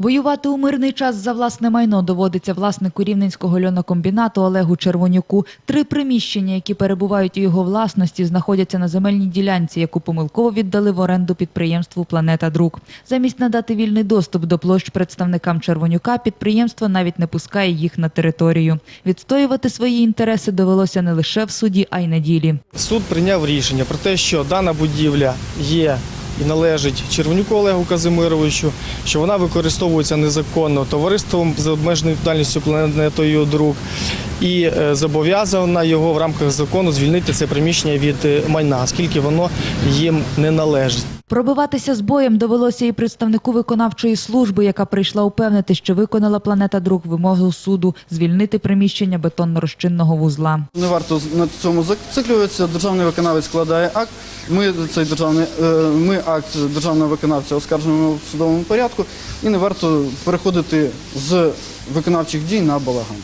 Воювати у мирний час за власне майно доводиться власнику рівненського льонокомбінату Олегу Червонюку. Три приміщення, які перебувають у його власності, знаходяться на земельній ділянці, яку помилково віддали в оренду підприємству Планета Друк. Замість надати вільний доступ до площ представникам Червонюка, підприємство навіть не пускає їх на територію. Відстоювати свої інтереси довелося не лише в суді, а й на ділі. Суд прийняв рішення про те, що дана будівля є і належить Червонюку Олегу Казимировичу, що вона використовується незаконно товариством з обмеженою дальністю планетою друг і е, зобов'язана його в рамках закону звільнити це приміщення від е, майна, оскільки воно їм не належить. Пробиватися з боєм довелося і представнику виконавчої служби, яка прийшла упевнити, що виконала планета друг вимогу суду звільнити приміщення бетонно-розчинного вузла. Не варто на цьому зациклюватися. Державний виконавець складає акт. Ми цей державний е, ми акт державного виконавця оскаржуємо в судовому порядку, і не варто переходити з виконавчих дій на балаган.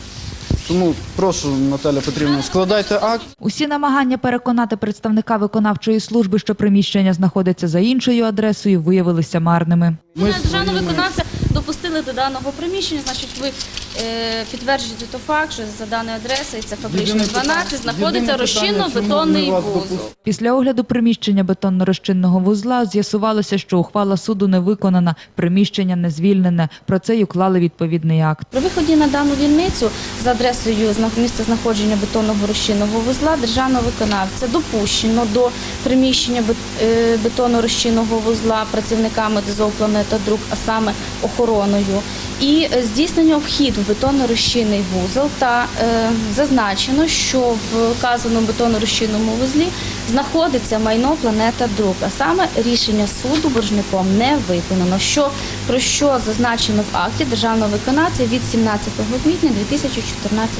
Тому прошу, Наталя Петрівна, складайте акт. Усі намагання переконати представника виконавчої служби, що приміщення знаходиться за іншою адресою, виявилися марними. Ми Ми державного виконавця допустили до даного приміщення, значить ви е, підтверджуєте той факт, що за даною адресою, це питання- 12, знаходиться розчинно-бетонний вузол. Після огляду приміщення бетонно-розчинного вузла з'ясувалося, що ухвала суду не виконана, приміщення не звільнене. Про це й уклали відповідний акт. При виході на дану дільницю за адресою місця знаходження бетонного розчинного вузла державного виконавця допущено до приміщення е, бетонно-розчинного вузла працівниками ДЗО «Планета Друг», а саме охороною, і здійснено вхід в бетонно-розчинний вузол та е, зазначено, що в вказаному бетонно-розчинному вузлі знаходиться майно «Планета Друг», а саме рішення суду боржником не виконано, що про що зазначено в акті державного виконавця від 17 квітня 2014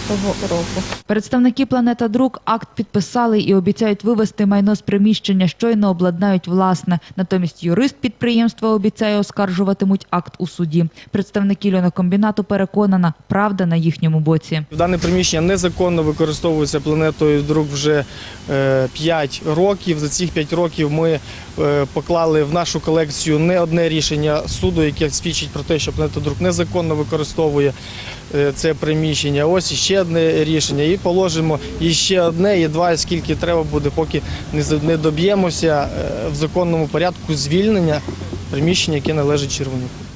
року. Представники Планета Друк акт підписали і обіцяють вивести майно з приміщення, щойно обладнають власне. Натомість юрист підприємства обіцяє оскаржуватимуть акт у суді. Представники льонокомбінату переконана, правда на їхньому боці. Дане приміщення незаконно використовується планетою друг вже 5 років. За цих 5 років ми е, поклали в нашу колекцію не одне рішення суду, яке свідчить про те, що планета друг незаконно використовує е, це приміщення. Ось іще одне рішення. І положимо іще одне, і два, скільки треба буде, поки не доб'ємося е, в законному порядку звільнення приміщення, яке належить Червонюку.